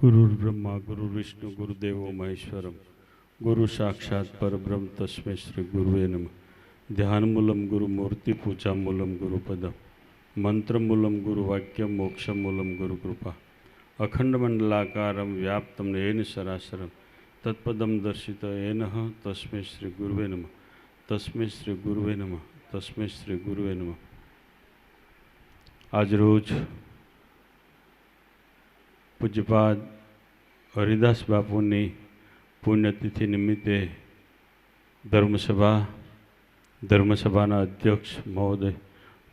ગુરુર્બ્રહ્મા ગુરુ વિષ્ણુ ગુરુદેવો મહેશ્વરમ ગુરુ સાક્ષાત પરબ્રહ્મ તસ્મે શ્રી ગુરુએ નમ ધ્યાનમૂલમ ગુરુ મૂર્તિ પૂજામૂલમ ગુરુપદમ મંત્રમૂલમ ગુરુ વાક્યમ મોક્ષમૂલમ ગુરુ કૃપા અખંડમંડલાકારમ વ્યાપ્તમ એન સરાસરમ તત્પદમ દર્શિત એન તસ્મે શ્રી ગુરુવે નમ તસ્મે શ્રી ગુરુવે નમ તસ્મે શ્રી ગુરુવે નમ આજરોજ પૂજ્યપાદ હરિદાસ બાપુની પુણ્યતિથિ નિમિત્તે ધર્મસભા, ધર્મસભાના અધ્યક્ષ મહોદય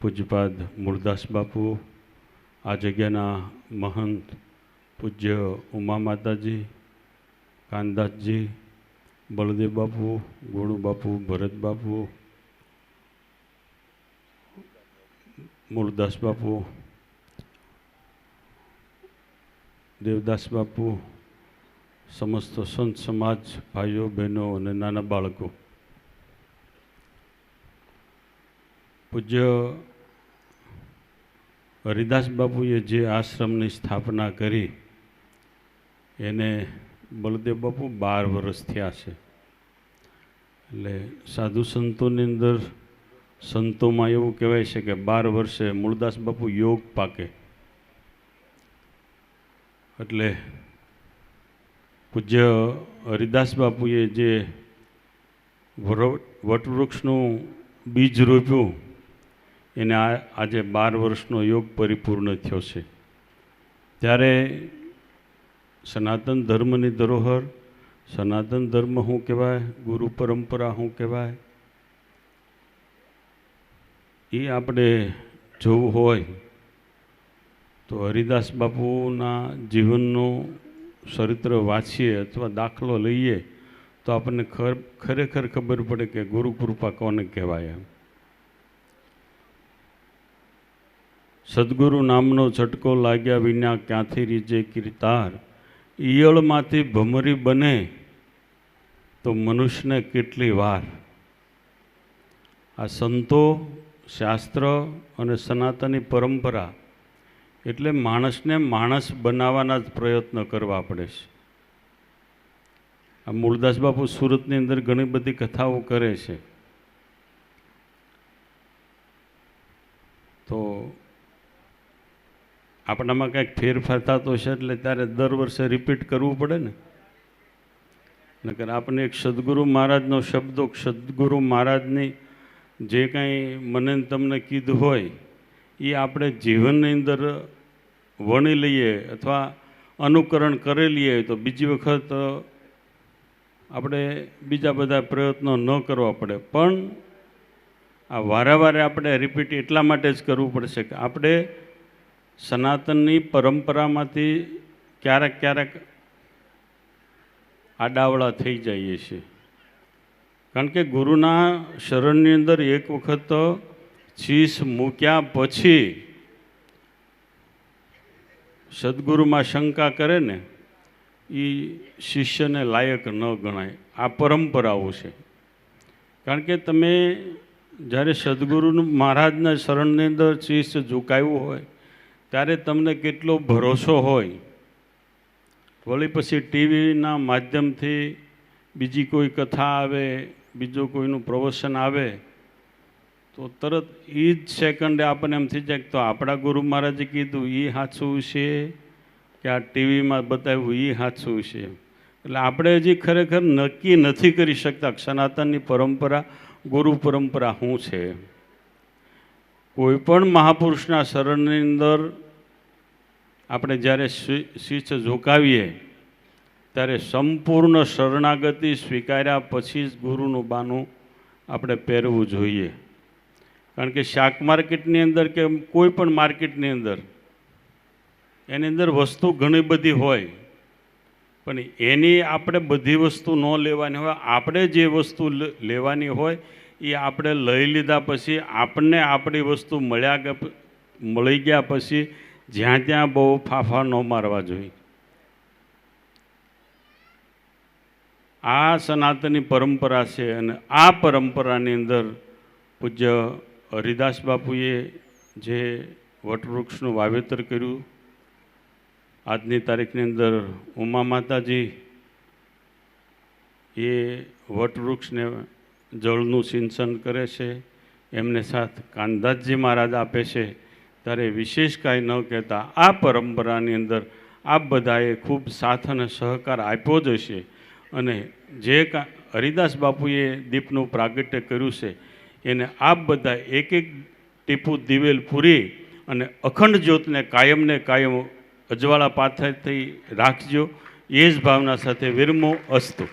પૂજ્યપાદ મૂળદાસ બાપુ, આ જગ્યાના મહંત પૂજ્ય ઉમા માતાજી, કાનદાસજી, બળદેવ બાપુ ગુણુ બાપુ, ભરત બાપુ મૂળદાસ બાપુ દેવદાસ બાપુ સમસ્ત સંત સમાજ, ભાઈઓ, બહેનો અને નાના બાળકો. પૂજ્ય હરિદાસ બાપુએ જે આશ્રમની સ્થાપના કરી, એને બળદેવ બાપુ બાર વર્ષ થયા છે. એટલે સાધુ સંતોની અંદર સંતોમાં એવું કહેવાય છે કે બાર વર્ષે મૂળદાસ બાપુ યોગ પાકે. એટલે પૂજ્ય હરિદાસ બાપુએ જે વટવૃક્ષનું બીજ રોપ્યું, એને આજે બાર વર્ષનો યોગ પરિપૂર્ણ થયો છે. ત્યારે સનાતન ધર્મની ધરોહર, સનાતન ધર્મ શું કહેવાય, ગુરુ પરંપરા શું કહેવાય, એ આપણે જોવું હોય તો હરિદાસ બાપુના જીવનનું ચરિત્ર વાંચીએ અથવા દાખલો લઈએ તો આપણને ખર, ખરેખર ખબર પડે કે ગુરુ કૃપા કોને કહેવાય એમ. સદગુરુ નામનો છટકો લાગ્યા વિના ક્યાંથી રીજે કિરતાર? ઈયળમાંથી ભમરી બને તો મનુષ્યને કેટલી વાર? આ સંતો, શાસ્ત્ર અને સનાતની પરંપરા એટલે માણસને માણસ બનાવવાના જ પ્રયત્ન કરવા પડે છે. આ મૂળદાસ બાપુ સુરતની અંદર ઘણી બધી કથાઓ કરે છે. તો આપણામાં કંઈક ફેરફાર થતો છે એટલે ત્યારે દર વર્ષે રિપીટ કરવું પડે ને? નકર આપણે એક સદગુરુ મહારાજનો શબ્દો, સદગુરુ મહારાજની જે કાંઈ મને તમને કીધું હોય, એ આપણે જીવનની અંદર વણી લઈએ અથવા અનુકરણ કરી લઈએ તો બીજી વખત આપણે બીજા બધા પ્રયત્નો ન કરવા પડે. પણ આ વારે આપણે રિપીટ એટલા માટે જ કરવું પડશે કે આપણે સનાતનની પરંપરામાંથી ક્યારેક ક્યારેક આડાવડા થઈ જઈએ છીએ. કારણ કે ગુરુના શરણની અંદર એક વખત શીશ મૂક્યા પછી સદગુરુમાં શંકા કરે ને એ શિષ્યને લાયક ન ગણાય. આ પરંપરાઓ છે. કારણ કે તમે જ્યારે સદગુરુનું મહારાજના શરણની અંદર શિષ્ય ઝુકાવ્યું હોય, ત્યારે તમને કેટલો ભરોસો હોય. વળી પછી ટીવીના માધ્યમથી બીજી કોઈ કથા આવે, બીજું કોઈનું પ્રવચન આવે તો તરત એ જ સેકન્ડે આપણને એમ થઈ જાય તો આપણા ગુરુ મહારાજે કીધું એ સાચું છે કે આ ટીવીમાં બતાવ્યું એ સાચું છે. એટલે આપણે હજી ખરેખર નક્કી નથી કરી શકતા સનાતનની પરંપરા, ગુરુ પરંપરા શું છે. કોઈ પણ મહાપુરુષના શરણની અંદર આપણે જ્યારે શીશ ઝુકાવીએ, ત્યારે સંપૂર્ણ શરણાગતિ સ્વીકાર્યા પછી જ ગુરુનું બાનું આપણે પહેરવું જોઈએ. કારણ કે શાક માર્કેટની અંદર કે કોઈ પણ માર્કેટની અંદર એની અંદર વસ્તુ ઘણી બધી હોય, પણ એની આપણે બધી વસ્તુ ન લેવાની હોય, આપણે જે વસ્તુ લેવાની હોય, એ આપણે લઈ લીધા પછી આપણને આપણી વસ્તુ મળ્યા મળી ગયા પછી જ્યાં ત્યાં બહુ ફાફા ન મારવા જોઈએ. આ સનાતની પરંપરા છે અને આ પરંપરાની અંદર પૂજ્ય હરિદાસ બાપુએ જે વટવૃક્ષનું વાવેતર કર્યું, આજની તારીખની અંદર ઉમા માતાજી એ વટવૃક્ષને જળનું સિંચન કરે છે, એમને સાથ કાંદાસજી મહારાજ આપે છે. ત્યારે વિશેષ કાંઈ ન કહેતા આ પરંપરાની અંદર આપ બધાએ ખૂબ સાથ અને સહકાર આપ્યો જ હશે. અને જે હરિદાસ બાપુએ દીપનું પ્રાગટ્ય કર્યું છે એને આપ બધા એક એક ટીપુ દિવેલ પૂરી અને અખંડ જ્યોતને કાયમને કાયમ અજવાળા પાથરથી રાખજો. એ જ ભાવના સાથે વિરમો અસ્તુ.